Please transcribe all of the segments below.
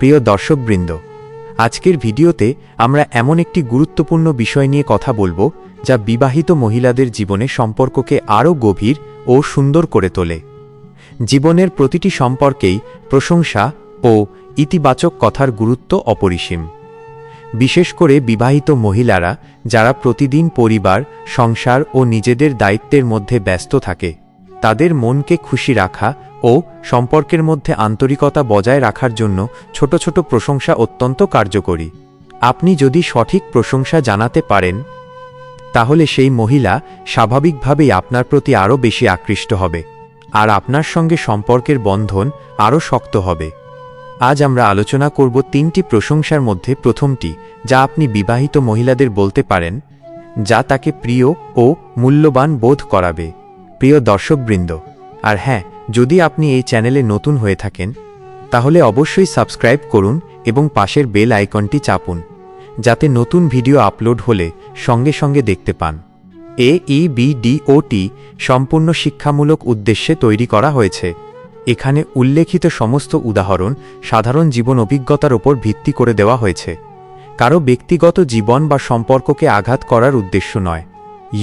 প্রিয় দর্শকবৃন্দ, আজকের ভিডিওতে আমরা এমন একটি গুরুত্বপূর্ণ বিষয় নিয়ে কথা বলব যা বিবাহিত মহিলাদের জীবনে সম্পর্ককে আরও গভীর ও সুন্দর করে তোলে। জীবনের প্রতিটি সম্পর্কেই প্রশংসা ও ইতিবাচক কথার গুরুত্ব অপরিসীম। বিশেষ করে বিবাহিত মহিলারা যারা প্রতিদিন পরিবার, সংসার ও নিজেদের দায়িত্বের মধ্যে ব্যস্ত থাকে, তাদের মনকে খুশি রাখা ও সম্পর্কের মধ্যে আন্তরিকতা বজায় রাখার জন্য ছোট ছোট প্রশংসা অত্যন্ত কার্যকরী। আপনি যদি সঠিক প্রশংসা জানাতে পারেন, তাহলে সেই মহিলা স্বাভাবিকভাবেই আপনার প্রতি আরও বেশি আকৃষ্ট হবে, আর আপনার সঙ্গে সম্পর্কের বন্ধন আরও শক্ত হবে। আজ আমরা আলোচনা করব তিনটি প্রশংসার মধ্যে প্রথমটি, যা আপনি বিবাহিত মহিলাদের বলতে পারেন, যা তাকে প্রিয় ও মূল্যবান বোধ করাবে। প্রিয় দর্শকবৃন্দ, আর হ্যাঁ যদি আপনি এই চ্যানেলে নতুন হয়ে থাকেন, তাহলে অবশ্যই সাবস্ক্রাইব করুন এবং পাশের বেল আইকনটি চাপুন, যাতে নতুন ভিডিও আপলোড হলে সঙ্গে সঙ্গে দেখতে পান। এ ই বি ডি ও টি সম্পূর্ণ শিক্ষামূলক উদ্দেশ্যে তৈরি করা হয়েছে। এখানে উল্লেখিত সমস্ত উদাহরণ সাধারণ জীবন অভিজ্ঞতার ওপর ভিত্তি করে দেওয়া হয়েছে। কারও ব্যক্তিগত জীবন বা সম্পর্ককে আঘাত করার উদ্দেশ্য নয়।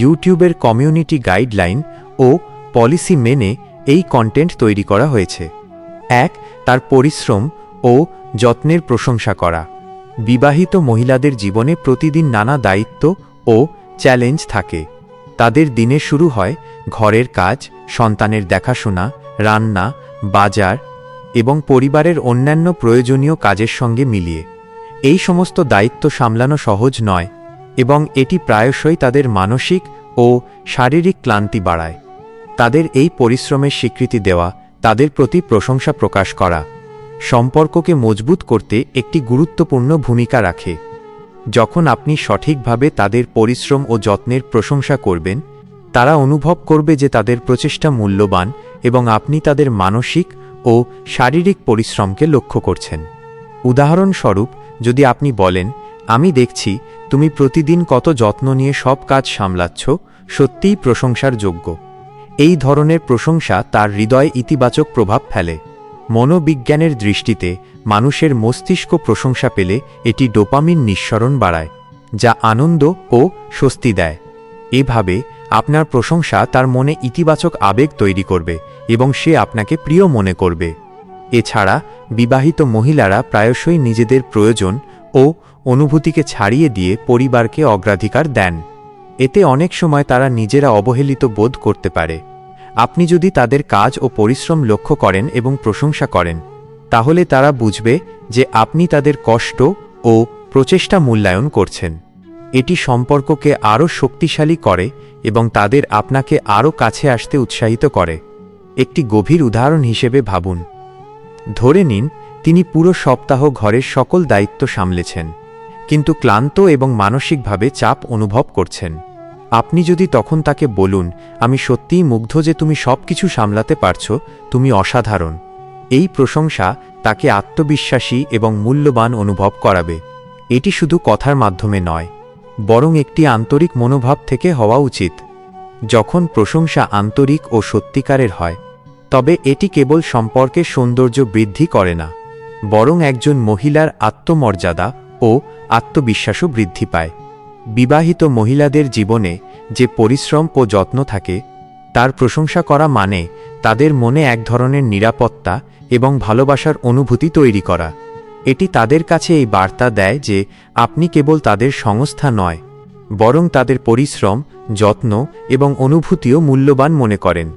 ইউটিউবের কমিউনিটি গাইডলাইন ও পলিসি মেনে এই কন্টেন্ট তৈরি করা হয়েছে। এক, তার পরিশ্রম ও যত্নের প্রশংসা করা। বিবাহিত মহিলাদের জীবনে প্রতিদিন নানা দায়িত্ব ও চ্যালেঞ্জ থাকে। তাদের দিনে শুরু হয় ঘরের কাজ, সন্তানের দেখাশোনা, রান্না, বাজার এবং পরিবারের অন্যান্য প্রয়োজনীয় কাজের সঙ্গে মিলিয়ে। এই সমস্ত দায়িত্ব সামলানো সহজ নয় এবং এটি প্রায়শই তাদের মানসিক ও শারীরিক ক্লান্তি বাড়ায়। তাদের এই পরিশ্রমের স্বীকৃতি দেওয়া, তাদের প্রতি প্রশংসা প্রকাশ করা। সম্পর্ককে মজবুত করতে একটি গুরুত্বপূর্ণ ভূমিকা রাখে। যখন আপনি সঠিকভাবে তাদের পরিশ্রম ও যত্নের প্রশংসা করবেন, তারা অনুভব করবে যে তাদের প্রচেষ্টা মূল্যবান এবং আপনি তাদের মানসিক ও শারীরিক পরিশ্রমকে লক্ষ্য করছেন। উদাহরণস্বরূপ, যদি আপনি বলেন, আমি দেখছি তুমি প্রতিদিন কত যত্ন নিয়ে সব কাজ সামলাচ্ছ, সত্যিই প্রশংসার যোগ্য। এই ধরনের প্রশংসা তার হৃদয়ে ইতিবাচক প্রভাব ফেলে। মনোবিজ্ঞানের দৃষ্টিতে মানুষের মস্তিষ্ক প্রশংসা পেলে এটি ডোপামিন নিঃসরণ বাড়ায়, যা আনন্দ ও স্বস্তি দেয়। এভাবে আপনার প্রশংসা তার মনে ইতিবাচক আবেগ তৈরি করবে এবং সে আপনাকে প্রিয় মনে করবে। এছাড়া বিবাহিত মহিলারা প্রায়শই নিজেদের প্রয়োজন ও অনুভূতিকে ছাড়িয়ে দিয়ে পরিবারকে অগ্রাধিকার দেন। এতে অনেক সময় তারা নিজেরা অবহেলিত বোধ করতে পারে। আপনি যদি তাদের কাজ ও পরিশ্রম লক্ষ্য করেন এবং প্রশংসা করেন, তাহলে তারা বুঝবে যে আপনি তাদের কষ্ট ও প্রচেষ্টা মূল্যায়ন করছেন। এটি সম্পর্ককে আরও শক্তিশালী করে এবং তাদের আপনাকে আরও কাছে আসতে উৎসাহিত করে। একটি গভীর উদাহরণ হিসেবে ভাবুন। ধরে নিন, তিনি পুরো সপ্তাহ ঘরের সকল দায়িত্ব সামলেছেন। কিন্তু ক্লান্ত এবং মানসিকভাবে চাপ অনুভব করছেন। আপনি যদি তখন তাকে বলুন, আমি সত্যিই মুগ্ধ যে তুমি সব কিছু সামলাতে পারছ, তুমি অসাধারণ। এই প্রশংসা তাকে আত্মবিশ্বাসী এবং মূল্যবান অনুভব করাবে। এটি শুধু কথার মাধ্যমে নয়, বরং একটি আন্তরিক মনোভাব থেকে হওয়া উচিত। যখন প্রশংসা আন্তরিক ও সত্যিকারের হয়, তবে এটি কেবল সম্পর্কে সৌন্দর্য বৃদ্ধি করে না, বরং একজন মহিলার আত্মমর্যাদা ও আত্মবিশ্বাসও বৃদ্ধি পায়। বিবাহিত মহিলাদের জীবনে যে পরিশ্রম ও যত্ন থাকে, তার প্রশংসা করা মানে তাদের মনে এক ধরনের নিরাপত্তা এবং ভালোবাসার অনুভূতি তৈরি করা। এটি তাদের কাছে এই বার্তা দেয় যে আপনি কেবল তাদের সংস্থা নয়, বরং তাদের পরিশ্রম, যত্ন এবং অনুভূতিও মূল্যবান মনে করেন।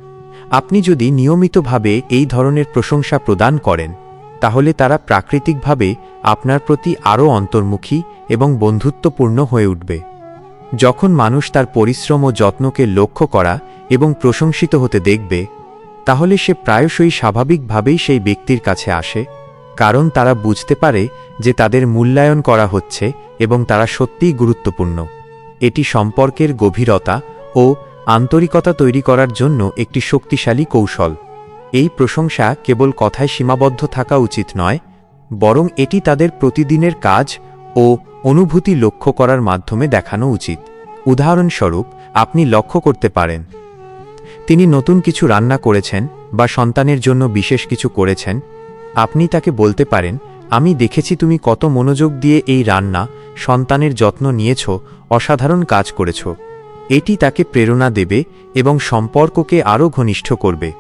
আপনি যদি নিয়মিতভাবে এই ধরনের প্রশংসা প্রদান করেন তাহলে তারা প্রাকৃতিকভাবে আপনার প্রতি আরও অন্তর্মুখী এবং বন্ধুত্বপূর্ণ হয়ে উঠবে। যখন মানুষ তার পরিশ্রম ও যত্নকে লক্ষ্য করা এবং প্রশংসিত হতে দেখবে, তাহলে সে প্রায়শই স্বাভাবিকভাবেই সেই ব্যক্তির কাছে আসে, কারণ তারা বুঝতে পারে যে তাদের মূল্যায়ন করা হচ্ছে এবং তারা সত্যিই গুরুত্বপূর্ণ। এটি সম্পর্কের গভীরতা ও আন্তরিকতা তৈরি করার জন্য একটি শক্তিশালী কৌশল। এই প্রশংসা কেবল কথায় সীমাবদ্ধ থাকা উচিত নয়, বরং এটি তাদের প্রতিদিনের কাজ ও অনুভূতি লক্ষ্য করার মাধ্যমে দেখানো উচিত। উদাহরণস্বরূপ, আপনি লক্ষ্য করতে পারেন, তিনি নতুন কিছু রান্না করেছেন বা সন্তানের জন্য বিশেষ কিছু করেছেন, আপনি তাকে বলতে পারেন, আমি দেখেছি তুমি কত মনোযোগ দিয়ে এই রান্না, সন্তানের যত্ন নিয়েছ, অসাধারণ কাজ করেছ। এটি তাকে প্রেরণা দেবে এবং সম্পর্ককে আরও ঘনিষ্ঠ করবে।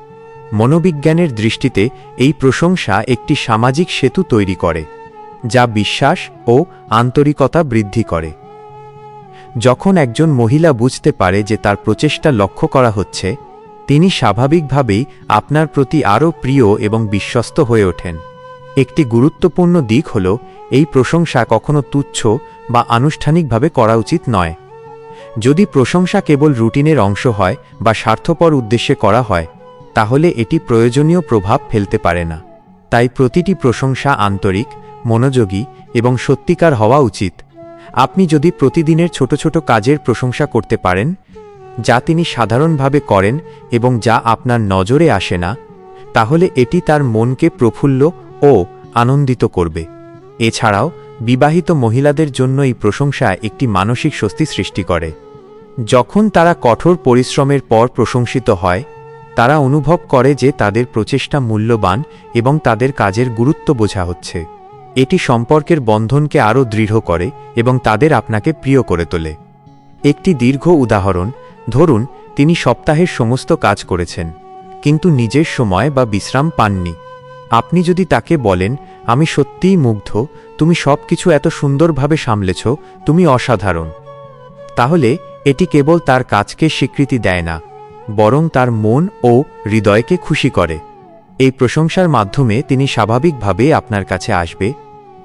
মনোবিজ্ঞানের দৃষ্টিতে এই প্রশংসা একটি সামাজিক সেতু তৈরি করে, যা বিশ্বাস ও আন্তরিকতা বৃদ্ধি করে। যখন একজন মহিলা বুঝতে পারে যে তার প্রচেষ্টা লক্ষ্য করা হচ্ছে, তিনি স্বাভাবিকভাবেই আপনার প্রতি আরও প্রিয় এবং বিশ্বস্ত হয়ে ওঠেন। একটি গুরুত্বপূর্ণ দিক হল, এই প্রশংসা কখনো তুচ্ছ বা আনুষ্ঠানিকভাবে করা উচিত নয়। যদি প্রশংসা কেবল রুটিনের অংশ হয় বা স্বার্থপর উদ্দেশ্যে করা হয় তাহলে এটি প্রয়োজনীয় প্রভাব ফেলতে পারে না। তাই প্রতিটি প্রশংসা আন্তরিক, মনোযোগী এবং সত্যিকার হওয়া উচিত। আপনি যদি প্রতিদিনের ছোট ছোট কাজের প্রশংসা করতে পারেন, যা তিনি সাধারণভাবে করেন এবং যা আপনার নজরে আসে না, তাহলে এটি তার মনকে প্রফুল্ল ও আনন্দিত করবে। এছাড়াও, বিবাহিত মহিলাদের জন্য এই প্রশংসা একটি মানসিক স্বস্তি সৃষ্টি করে। যখন তারা কঠোর পরিশ্রমের পর প্রশংসিত হয় তারা অনুভব করে যে তাদের প্রচেষ্টা মূল্যবান এবং তাদের কাজের গুরুত্ব বোঝা হচ্ছে। এটি সম্পর্কের বন্ধনকে আরও দৃঢ় করে এবং তাদের আপনাকে প্রিয় করে তোলে। একটি দীর্ঘ উদাহরণ, ধরুন, তিনি সপ্তাহের সমস্ত কাজ করেছেন, কিন্তু নিজের সময় বা বিশ্রাম পাননি। আপনি যদি তাকে বলেন, আমি সত্যিই মুগ্ধ, তুমি সব কিছু এত সুন্দরভাবে সামলেছ, তুমি অসাধারণ। তাহলে, এটি কেবল তার কাজকে স্বীকৃতি দেয় না। বরং তার মন ও হৃদয়কে খুশি করে। এই প্রশংসার মাধ্যমে তিনি স্বাভাবিকভাবে আপনার কাছে আসবে,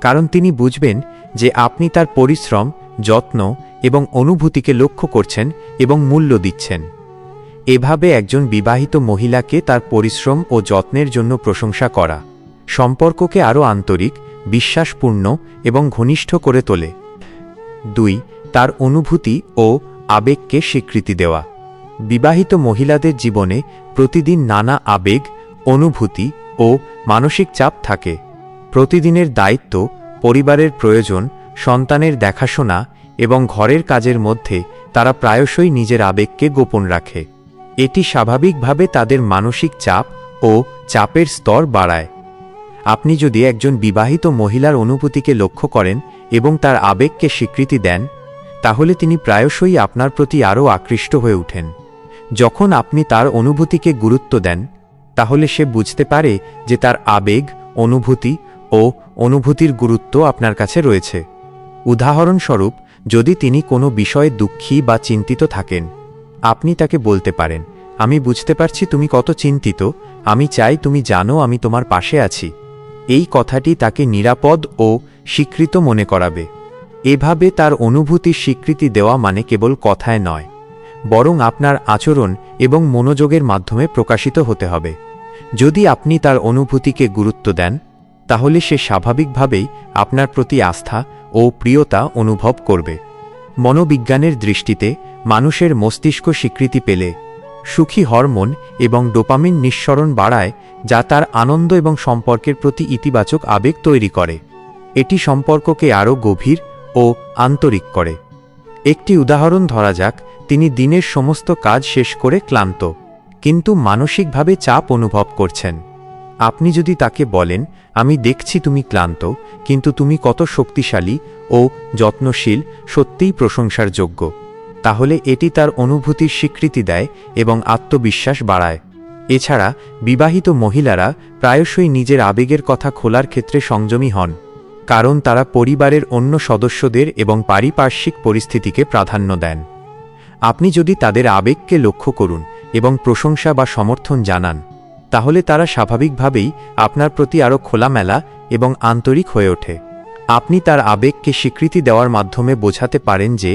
কারণ তিনি বুঝবেন যে আপনি তার পরিশ্রম, যত্ন এবং অনুভূতিকে লক্ষ্য করছেন এবং মূল্য দিচ্ছেন। এভাবে একজন বিবাহিত মহিলাকে তার পরিশ্রম ও যত্নের জন্য প্রশংসা করা, সম্পর্ককে আরও আন্তরিক, বিশ্বাসপূর্ণ এবং ঘনিষ্ঠ করে তোলে। দুই, তার অনুভূতি ও আবেগকে স্বীকৃতি দেওয়া। বিবাহিত মহিলাদের জীবনে প্রতিদিন নানা আবেগ, অনুভূতি ও মানসিক চাপ থাকে। প্রতিদিনের দায়িত্ব, পরিবারের প্রয়োজন, সন্তানের দেখাশোনা এবং ঘরের কাজের মধ্যে তারা প্রায়শই নিজের আবেগকে গোপন রাখে। এটি স্বাভাবিকভাবে তাদের মানসিক চাপ ও চাপের স্তর বাড়ায়। আপনি যদি একজন বিবাহিত মহিলার অনুভূতিকে লক্ষ্য করেন এবং তার আবেগকে স্বীকৃতি দেন, তাহলে তিনি প্রায়শই আপনার প্রতি আরও আকৃষ্ট হয়ে ওঠেন। যখন আপনি তার অনুভূতিকে গুরুত্ব দেন, তাহলে সে বুঝতে পারে যে তার আবেগ, অনুভূতি ও অনুভূতির গুরুত্ব আপনার কাছে রয়েছে। উদাহরণস্বরূপ, যদি তিনি কোনো বিষয়ে দুঃখী বা চিন্তিত থাকেন, আপনি তাকে বলতে পারেন, আমি বুঝতে পারছি তুমি কত চিন্তিত, আমি চাই তুমি জানো আমি তোমার পাশে আছি। এই কথাটি তাকে নিরাপদ ও স্বীকৃত মনে করাবে। এভাবে তার অনুভূতির স্বীকৃতি দেওয়া মানে কেবল কথায় নয়। বরং আপনার আচরণ এবং মনোযোগের মাধ্যমে প্রকাশিত হতে হবে। যদি আপনি তার অনুভূতিকে গুরুত্ব দেন, তাহলে সে স্বাভাবিকভাবেই আপনার প্রতি আস্থা ও প্রিয়তা অনুভব করবে। মনোবিজ্ঞানের দৃষ্টিতে মানুষের মস্তিষ্ক স্বীকৃতি পেলে সুখী হরমোন এবং ডোপামিন নিঃসরণ বাড়ায়, যা তার আনন্দ এবং সম্পর্কের প্রতি ইতিবাচক আবেগ তৈরি করে। এটি সম্পর্ককে আরও গভীর ও আন্তরিক করে। একটি উদাহরণ ধরা যাক তিনি দিনের সমস্ত কাজ শেষ করে ক্লান্ত, কিন্তু মানসিকভাবে চাপ অনুভব করছেন। আপনি যদি তাকে বলেন, আমি দেখছি তুমি ক্লান্ত, কিন্তু তুমি কত শক্তিশালী ও যত্নশীল, সত্যিই প্রশংসার যোগ্য। তাহলে এটি তার অনুভূতির স্বীকৃতি দেয় এবং আত্মবিশ্বাস বাড়ায়। এছাড়া, বিবাহিত মহিলারা প্রায়শই নিজের আবেগের কথা খোলার ক্ষেত্রে সংযমী হন, কারণ তারা পরিবারের অন্য সদস্যদের এবং পারিপার্শ্বিক পরিস্থিতিকে প্রাধান্য দেন। আপনি যদি তাদের আবেগকে লক্ষ্য করুন এবং প্রশংসা বা সমর্থন জানান, তাহলে তারা স্বাভাবিকভাবেই আপনার প্রতি আরও খোলামেলা এবং আন্তরিক হয়ে ওঠে। আপনি তার আবেগকে স্বীকৃতি দেওয়ার মাধ্যমে বোঝাতে পারেন যে,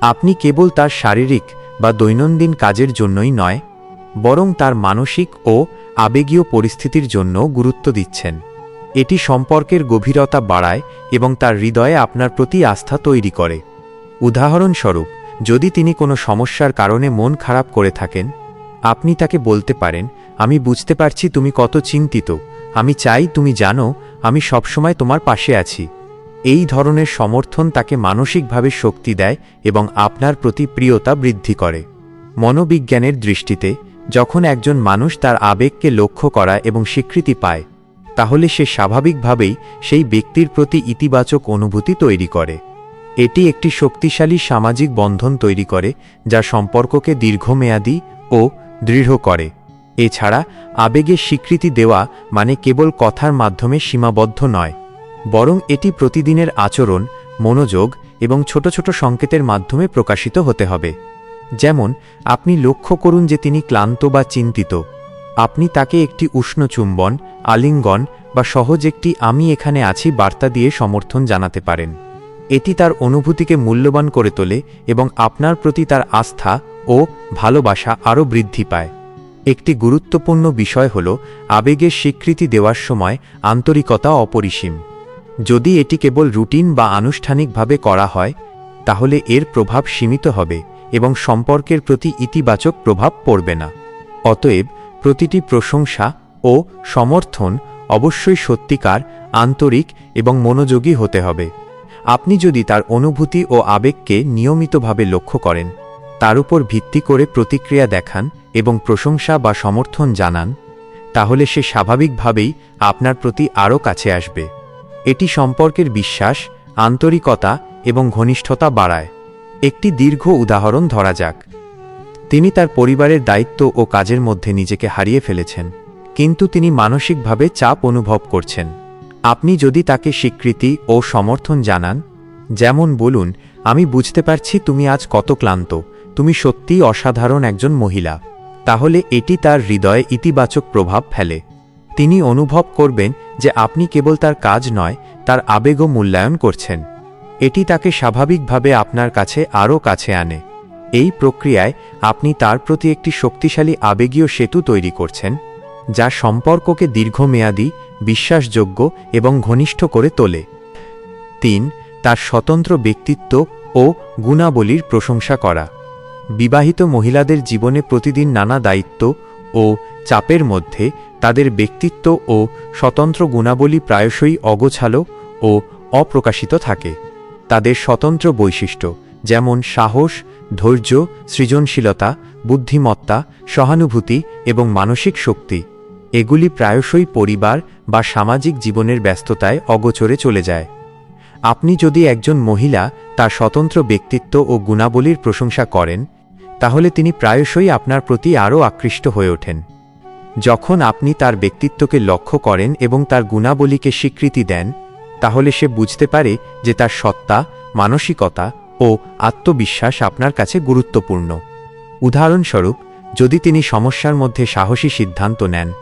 আপনি কেবল তার শারীরিক বা দৈনন্দিন কাজের জন্যই নয়, বরং তার মানসিক ও আবেগীয় পরিস্থিতির জন্য গুরুত্ব দিচ্ছেন। এটি সম্পর্কের গভীরতা বাড়ায় এবং তার হৃদয়ে আপনার প্রতি আস্থা তৈরি করে। উদাহরণস্বরূপ যদি তিনি কোনো সমস্যার কারণে মন খারাপ করে থাকেন, আপনি তাকে বলতে পারেন, আমি বুঝতে পারছি তুমি কত চিন্তিত, আমি চাই তুমি জানো, আমি সবসময় তোমার পাশে আছি। এই ধরনের সমর্থন তাকে মানসিকভাবে শক্তি দেয় এবং আপনার প্রতি প্রিয়তা বৃদ্ধি করে। মনোবিজ্ঞানের দৃষ্টিতে, যখন একজন মানুষ তার আবেগকে লক্ষ্য করা এবং স্বীকৃতি পায়, তাহলে সে স্বাভাবিকভাবেই সেই ব্যক্তির প্রতি ইতিবাচক অনুভূতি তৈরি করে। এটি একটি শক্তিশালী সামাজিক বন্ধন তৈরি করে, যা সম্পর্ককে দীর্ঘমেয়াদী ও দৃঢ় করে। এছাড়া, আবেগের স্বীকৃতি দেওয়া মানে কেবল কথার মাধ্যমে সীমাবদ্ধ নয়, বরং এটি প্রতিদিনের আচরণ, মনোযোগ এবং ছোট ছোট সংকেতের মাধ্যমে প্রকাশিত হতে হবে। যেমন, আপনি লক্ষ্য করুন যে তিনি ক্লান্ত বা চিন্তিত। আপনি তাকে একটি উষ্ণ চুম্বন, আলিঙ্গন বা সহজ একটি আমি এখানে আছি বার্তা দিয়ে সমর্থন জানাতে পারেন। এটি তার অনুভূতিকে মূল্যবান করে তোলে এবং আপনার প্রতি তার আস্থা ও ভালোবাসা আরও বৃদ্ধি পায়। একটি গুরুত্বপূর্ণ বিষয় হল আবেগের স্বীকৃতি দেওয়ার সময় আন্তরিকতা অপরিসীম। যদি এটি কেবল রুটিন বা আনুষ্ঠানিকভাবে করা হয়, তাহলে এর প্রভাব সীমিত হবে এবং সম্পর্কের প্রতি ইতিবাচক প্রভাব পড়বে না। অতএব প্রতিটি প্রশংসা ও সমর্থন অবশ্যই সত্যিকার, আন্তরিক এবং মনোযোগী হতে হবে। আপনি যদি তার অনুভূতি ও আবেগকে নিয়মিতভাবে লক্ষ্য করেন, তার উপর ভিত্তি করে প্রতিক্রিয়া দেখান এবং প্রশংসা বা সমর্থন জানান, তাহলে সে স্বাভাবিকভাবেই আপনার প্রতি আরও কাছে আসবে। এটি সম্পর্কের বিশ্বাস, আন্তরিকতা এবং ঘনিষ্ঠতা বাড়ায়। একটি দীর্ঘ উদাহরণ ধরা যাক। তিনি তার পরিবারের দায়িত্ব ও কাজের মধ্যে নিজেকে হারিয়ে ফেলেছেন, কিন্তু তিনি মানসিকভাবে চাপ অনুভব করছেন। আপনি যদি তাকে স্বীকৃতি ও সমর্থন জানান, যেমন বলুন, আমি বুঝতে পারছি তুমি আজ কত ক্লান্ত, তুমি সত্যিই অসাধারণ একজন মহিলা, তাহলে এটি তার হৃদয়ে ইতিবাচক প্রভাব ফেলে। তিনি অনুভব করবেন যে আপনি কেবল তার কাজ নয়, তার আবেগও মূল্যায়ন করছেন। এটি তাকে স্বাভাবিকভাবে আপনার কাছে আরও কাছে আনে। এই প্রক্রিয়ায় আপনি তার প্রতি একটি শক্তিশালী আবেগীয় সেতু তৈরি করছেন, যা সম্পর্ককে দীর্ঘমেয়াদী বিশ্বাসযোগ্য এবং ঘনিষ্ঠ করে তোলে। তিন, তার স্বতন্ত্র ব্যক্তিত্ব ও গুণাবলীর প্রশংসা করা। বিবাহিত মহিলাদের জীবনে প্রতিদিন নানা দায়িত্ব ও চাপের মধ্যে তাদের ব্যক্তিত্ব ও স্বতন্ত্র গুণাবলী প্রায়শই অগোছালো ও অপ্রকাশিত থাকে। তাদের স্বতন্ত্র বৈশিষ্ট্য যেমন সাহস, ধৈর্য, সৃজনশীলতা, বুদ্ধিমত্তা, সহানুভূতি এবং মানসিক শক্তি। এগুলি প্রায়শই পরিবার বা সামাজিক জীবনের ব্যস্ততায় অগোচরে চলে যায়। আপনি যদি একজন মহিলা, তার স্বতন্ত্র ব্যক্তিত্ব ও গুণাবলীর প্রশংসা করেন, তাহলে তিনি প্রায়শই আপনার প্রতি আরও আকৃষ্ট হয়ে ওঠেন। যখন আপনি তার ব্যক্তিত্বকে লক্ষ্য করেন এবং তার গুণাবলীকে স্বীকৃতি দেন, তাহলে সে বুঝতে পারে যে তার সত্তা, মানসিকতা ও আত্মবিশ্বাস আপনার কাছে গুরুত্বপূর্ণ। উদাহরণস্বরূপ, যদি তিনি সমস্যার মধ্যে সাহসী সিদ্ধান্ত নেন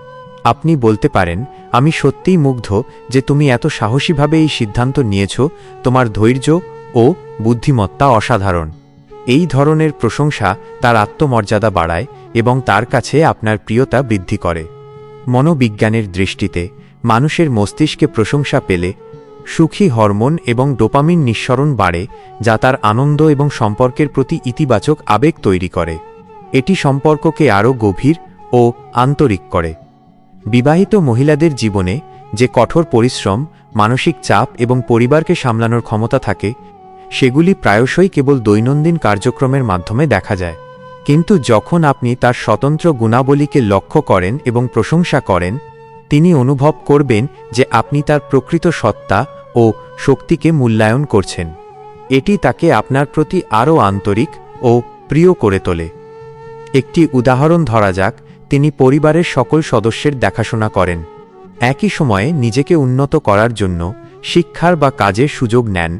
আপনি বলতে পারেন, আমি সত্যিই মুগ্ধ যে তুমি এত সাহসীভাবে এই সিদ্ধান্ত নিয়েছ, তোমার ধৈর্য ও বুদ্ধিমত্তা অসাধারণ। এই ধরনের প্রশংসা তার আত্মমর্যাদা বাড়ায় এবং তার কাছে আপনার প্রিয়তা বৃদ্ধি করে। মনোবিজ্ঞানের দৃষ্টিতে, মানুষের মস্তিষ্কে প্রশংসা পেলে সুখী হরমোন এবং ডোপামিন নিঃসরণ বাড়ে, যা তার আনন্দ এবং সম্পর্কের প্রতি ইতিবাচক আবেগ তৈরি করে। এটি সম্পর্ককে আরও গভীর ও আন্তরিক করে। বিবাহিত মহিলাদের জীবনে যে কঠোর পরিশ্রম, মানসিক চাপ এবং পরিবারকে সামলানোর ক্ষমতা থাকে, সেগুলি প্রায়শই কেবল দৈনন্দিন কার্যক্রমের মাধ্যমে দেখা যায়। কিন্তু যখন আপনি তার স্বতন্ত্র গুণাবলীকে লক্ষ্য করেন এবং প্রশংসা করেন, তিনি অনুভব করবেন যে আপনি তার প্রকৃত সত্তা ও শক্তিকে মূল্যায়ন করছেন। এটি তাকে আপনার প্রতি আরও আন্তরিক ও প্রিয় করে তোলে। একটি উদাহরণ ধরা যাক তিনি পরিবারের সকল সদস্যের দেখাশোনা করেন। একই সময়ে নিজেকে উন্নত করার জন্য শিক্ষার বা কাজের সুযোগ নেন।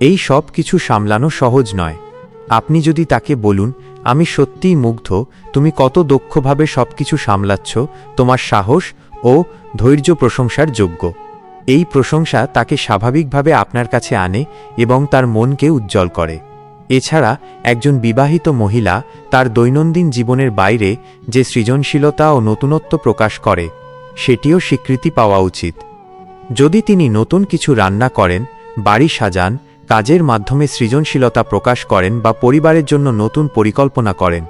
এই সব কিছু সামলানো সহজ নয়। আপনি যদি তাকে বলুন, আমি সত্যিই মুগ্ধ, তুমি কত দক্ষভাবে সব কিছু সামলাচ্ছ, তোমার সাহস ও ধৈর্য প্রশংসার যোগ্য। এই প্রশংসা তাকে স্বাভাবিকভাবে আপনার কাছে আনে এবং তার মনকে উজ্জ্বল করে। এছাড়া একজন বিবাহিত মহিলা তার দৈনন্দিন জীবনের বাইরে যে সৃজনশীলতা ও নতুনত্ব প্রকাশ করে, সেটিও স্বীকৃতি পাওয়া উচিত। যদি তিনি নতুন কিছু রান্না করেন, বাড়ি সাজান, কাজের মাধ্যমে সৃজনশীলতা প্রকাশ করেন বা পরিবারের জন্য নতুন পরিকল্পনা করেন,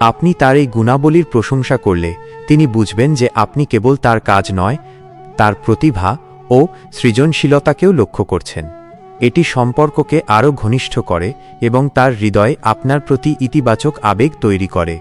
আপনি তার এই গুণাবলীর প্রশংসা করলে তিনি বুঝবেন যে আপনি কেবল তার কাজ নয়, তার প্রতিভা ও সৃজনশীলতাকেও লক্ষ্য করছেন। এটি সম্পর্ককে আরও ঘনিষ্ঠ করে এবং তার হৃদয় আপনার প্রতি ইতিবাচক আবেগ তৈরি করে।